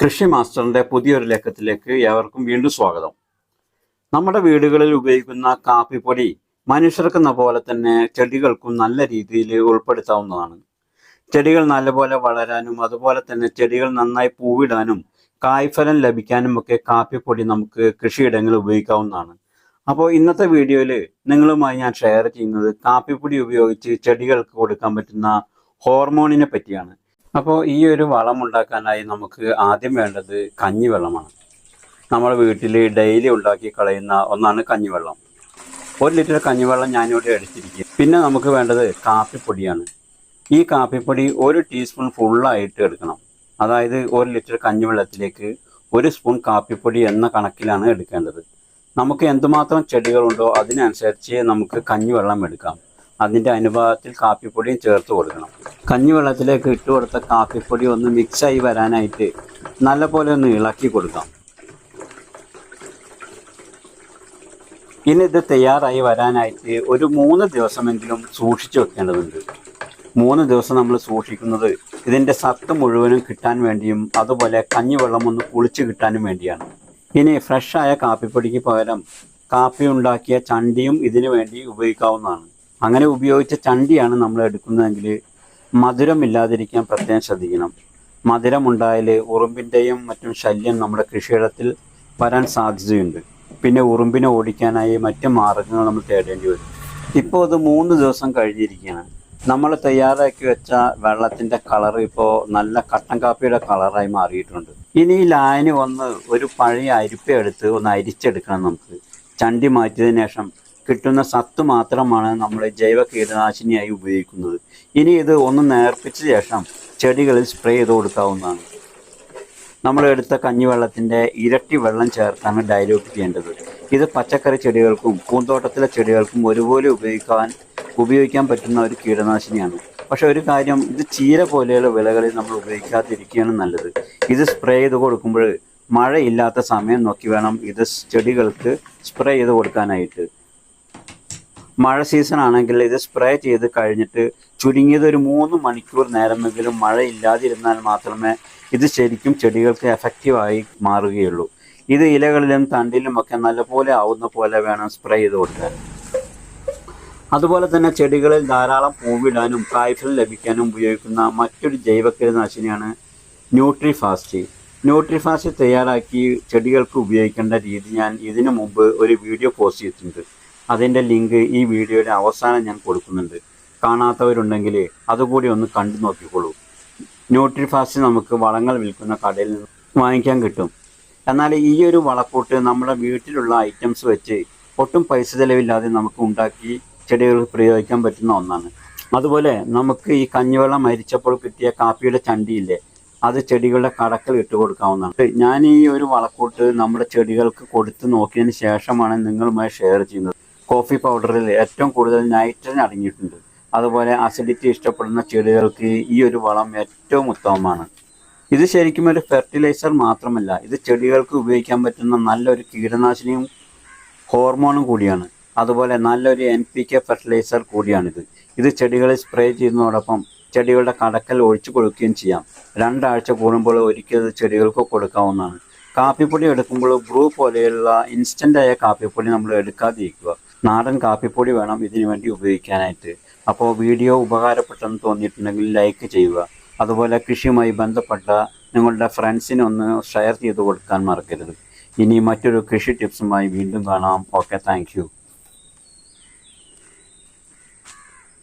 കൃഷി മാസ്റ്ററിന്റെ പുതിയൊരു ലേഖത്തിലേക്ക് ഏവർക്കും വീണ്ടും സ്വാഗതം. നമ്മുടെ വീടുകളിൽ ഉപയോഗിക്കുന്ന കാപ്പിപ്പൊടി മനുഷ്യർക്കെന്ന പോലെ തന്നെ ചെടികൾക്കും നല്ല രീതിയിൽ ഉൾപ്പെടുത്താവുന്നതാണ്. ചെടികൾ നല്ലപോലെ വളരാനും അതുപോലെ തന്നെ ചെടികൾ നന്നായി പൂവിടാനും കായ്ഫലം ലഭിക്കാനും ഒക്കെ കാപ്പിപ്പൊടി നമുക്ക് കൃഷിയിടങ്ങളിൽ ഉപയോഗിക്കാവുന്നതാണ്. അപ്പോൾ ഇന്നത്തെ വീഡിയോയിൽ നിങ്ങളുമായി ഞാൻ ഷെയർ ചെയ്യുന്നത് കാപ്പിപ്പൊടി ഉപയോഗിച്ച് ചെടികൾക്ക് കൊടുക്കാൻ പറ്റുന്ന ഹോർമോണിനെ പറ്റിയാണ്. അപ്പോൾ ഈ ഒരു വളം ഉണ്ടാക്കാനായി നമുക്ക് ആദ്യം വേണ്ടത് കഞ്ഞിവെള്ളമാണ്. നമ്മൾ വീട്ടിൽ ഡെയിലി ഉണ്ടാക്കി കളയുന്ന ഒന്നാണ് കഞ്ഞിവെള്ളം. ഒരു ലിറ്റർ കഞ്ഞിവെള്ളം ഞാനിവിടെ എടുത്തിരിക്കും പിന്നെ നമുക്ക് വേണ്ടത് കാപ്പിപ്പൊടിയാണ്. ഈ കാപ്പിപ്പൊടി ഒരു ടീസ്പൂൺ ഫുള്ളായിട്ട് എടുക്കണം. അതായത് ഒരു ലിറ്റർ കഞ്ഞിവെള്ളത്തിലേക്ക് ഒരു സ്പൂൺ കാപ്പിപ്പൊടി എന്ന കണക്കിലാണ് എടുക്കേണ്ടത്. നമുക്ക് എന്തുമാത്രം ചെടികളുണ്ടോ അതിനനുസരിച്ച് നമുക്ക് കഞ്ഞിവെള്ളം എടുക്കാം. അതിന്റെ അനുപാതത്തിൽ കാപ്പിപ്പൊടിയും ചേർത്ത് കൊടുക്കണം. കഞ്ഞിവെള്ളത്തിലേക്ക് ഇട്ട് കൊടുത്ത കാപ്പിപ്പൊടി ഒന്ന് മിക്സായി വരാനായിട്ട് നല്ലപോലെ ഒന്ന് ഇളക്കി കൊടുക്കാം. ഇനി ഇത് തയ്യാറായി വരാനായിട്ട് ഒരു മൂന്ന് ദിവസമെങ്കിലും സൂക്ഷിച്ചു വെക്കേണ്ടതുണ്ട്. മൂന്ന് ദിവസം നമ്മൾ സൂക്ഷിക്കുന്നത് ഇതിന്റെ സത്ത് മുഴുവനും കിട്ടാൻ വേണ്ടിയും അതുപോലെ കഞ്ഞിവെള്ളം ഒന്ന് കുളിച്ച് കിട്ടാനും വേണ്ടിയാണ്. ഇനി ഫ്രഷായ കാപ്പിപ്പൊടിക്ക് പകരം കാപ്പി ഉണ്ടാക്കിയ ചണ്ടിയും ഇതിനു വേണ്ടി ഉപയോഗിക്കാവുന്നതാണ്. അങ്ങനെ ഉപയോഗിച്ച ചണ്ടിയാണ് നമ്മൾ എടുക്കുന്നതെങ്കിൽ മധുരമില്ലാതിരിക്കാൻ പ്രത്യേകം ശ്രദ്ധിക്കണം. മധുരമുണ്ടായാൽ ഉറുമ്പിന്റെയും മറ്റും ശല്യം നമ്മുടെ കൃഷിയിടത്തിൽ വരാൻ സാധ്യതയുണ്ട്. പിന്നെ ഉറുമ്പിനെ ഓടിക്കാനായി മറ്റ് മാർഗങ്ങൾ നമ്മൾ തേടേണ്ടി വരും. ഇപ്പോൾ അത് മൂന്ന് ദിവസം കഴിഞ്ഞിരിക്കുകയാണ്. നമ്മൾ തയ്യാറാക്കി വെച്ച വെള്ളത്തിന്റെ കളർ ഇപ്പോൾ നല്ല കട്ടൻ കാപ്പിയുടെ കളറായി മാറിയിട്ടുണ്ട്. ഇനി ലായനി വന്ന് ഒരു പഴയ അരിപ്പ എടുത്ത് ഒന്ന് അരിച്ചെടുക്കണം നമുക്ക്. ചണ്ടി മാറ്റിയതിനു ശേഷം കിട്ടുന്ന സത്ത് മാത്രമാണ് നമ്മൾ ജൈവ കീടനാശിനിയായി ഉപയോഗിക്കുന്നത്. ഇനി ഇത് ഒന്ന് നേർപ്പിച്ച ശേഷം ചെടികളിൽ സ്പ്രേ ചെയ്ത് കൊടുക്കാവുന്നതാണ്. നമ്മൾ എടുത്ത കഞ്ഞിവെള്ളത്തിന്റെ ഇരട്ടി വെള്ളം ചേർത്താണ് ഡയലൂട്ട് ചെയ്യേണ്ടത്. ഇത് പച്ചക്കറി ചെടികൾക്കും പൂന്തോട്ടത്തിലെ ചെടികൾക്കും ഒരുപോലെ ഉപയോഗിക്കാൻ ഉപയോഗിക്കാൻ പറ്റുന്ന ഒരു കീടനാശിനിയാണ്. പക്ഷെ ഒരു കാര്യം ഇത് ചീര പോലെയുള്ള വിളകളിൽ നമ്മൾ ഉപയോഗിക്കാതിരിക്കുകയാണ് നല്ലത്. ഇത് സ്പ്രേ ചെയ്ത് കൊടുക്കുമ്പോൾ മഴയില്ലാത്ത സമയം നോക്കി വേണം ഇത് ചെടികൾക്ക് സ്പ്രേ ചെയ്ത് കൊടുക്കാനായിട്ട്. മഴ സീസൺ ആണെങ്കിൽ ഇത് സ്പ്രേ ചെയ്ത് കഴിഞ്ഞിട്ട് ചുരുങ്ങിയത് ഒരു മൂന്ന് മണിക്കൂർ നേരമെങ്കിലും മഴ ഇല്ലാതിരുന്നാൽ മാത്രമേ ഇത് ശരിക്കും ചെടികൾക്ക് എഫക്റ്റീവായി മാറുകയുള്ളൂ. ഇത് ഇലകളിലും തണ്ടിലും ഒക്കെ നല്ലപോലെ ആവുന്ന പോലെ വേണം സ്പ്രേ ചെയ്ത് കൊടുക്കാൻ. അതുപോലെ തന്നെ ചെടികളിൽ ധാരാളം പൂവിടാനും കായ്ഫലം ലഭിക്കാനും ഉപയോഗിക്കുന്ന മറ്റൊരു ജൈവ കീടനാശിനിയാണ് ന്യൂട്രിഫാസ്റ്റ്. ന്യൂട്രിഫാസ്റ്റ് തയ്യാറാക്കി ചെടികൾക്ക് ഉപയോഗിക്കേണ്ട രീതി ഞാൻ ഇതിനു മുമ്പ് ഒരു വീഡിയോ പോസ്റ്റ് ചെയ്തിട്ടുണ്ട്. അതിന്റെ ലിങ്ക് ഈ വീഡിയോയുടെ അവസാനം ഞാൻ കൊടുക്കുന്നുണ്ട്. കാണാത്തവരുണ്ടെങ്കിൽ അതുകൂടി ഒന്ന് കണ്ടു നോക്കിക്കോളൂ. ന്യൂട്രിഫാസ്റ്റ് നമുക്ക് വളങ്ങൾ വിൽക്കുന്ന കടയിൽ നിന്ന് വാങ്ങിക്കാൻ കിട്ടും. എന്നാൽ ഈ ഒരു വളക്കൂട്ട് നമ്മുടെ വീട്ടിലുള്ള ഐറ്റംസ് വെച്ച് ഒട്ടും പൈസ ചിലവില്ലാതെ നമുക്ക് ഉണ്ടാക്കി ചെടികൾക്ക് പ്രയോഗിക്കാൻ പറ്റുന്ന ഒന്നാണ്. അതുപോലെ നമുക്ക് ഈ കഞ്ഞിവെള്ളം മരിച്ചപ്പോൾ കിട്ടിയ കാപ്പിയുടെ ചണ്ടിയില്ലേ അത് ചെടികളുടെ കടക്കൽ ഇട്ട് കൊടുക്കാവുന്നതാണ്. ഞാൻ ഈ ഒരു വളക്കൂട്ട് നമ്മുടെ ചെടികൾക്ക് കൊടുത്ത് നോക്കിയതിന് ശേഷമാണ് നിങ്ങളുമായി ഷെയർ ചെയ്യുന്നത്. കോഫി പൗഡറിൽ ഏറ്റവും കൂടുതൽ നൈട്രജൻ അടങ്ങിയിട്ടുണ്ട്. അതുപോലെ അസിഡിറ്റി ഇഷ്ടപ്പെടുന്ന ചെടികൾക്ക് ഈ ഒരു വളം ഏറ്റവും ഉത്തമമാണ്. ഇത് ശരിക്കും ഒരു ഫെർട്ടിലൈസർ മാത്രമല്ല ഇത് ചെടികൾക്ക് ഉപയോഗിക്കാൻ പറ്റുന്ന നല്ലൊരു കീടനാശിനിയും ഹോർമോണും കൂടിയാണ്. അതുപോലെ നല്ലൊരു എൻ പി കെ ഫെർട്ടിലൈസർ കൂടിയാണിത്. ഇത് ചെടികളെ സ്പ്രേ ചെയ്യുന്നതോടൊപ്പം ചെടികളുടെ കടക്കൽ ഒഴിച്ചു കൊടുക്കുകയും ചെയ്യാം. രണ്ടാഴ്ച കൂടുമ്പോൾ ഒരിക്കൽ ചെടികൾക്ക് കൊടുക്കാവുന്നതാണ്. കാപ്പിപ്പൊടി എടുക്കുമ്പോൾ ബ്രൂ പോലെയുള്ള ഇൻസ്റ്റന്റായ കാപ്പിപ്പൊടി നമ്മൾ എടുക്കാതിരിക്കുക. നാടൻ കാപ്പിപ്പൊടി വേണം ഇതിനു വേണ്ടി ഉപയോഗിക്കാനായിട്ട്. അപ്പോൾ വീഡിയോ ഉപകാരപ്പെട്ടെന്ന് തോന്നിയിട്ടുണ്ടെങ്കിൽ ലൈക്ക് ചെയ്യുക. അതുപോലെ കൃഷിയുമായി ബന്ധപ്പെട്ട നിങ്ങളുടെ ഫ്രണ്ട്സിന് ഒന്ന് ഷെയർ ചെയ്ത് കൊടുക്കാൻ മറക്കരുത്. ഇനി മറ്റൊരു കൃഷി ടിപ്സുമായി വീണ്ടും കാണാം. Okay thank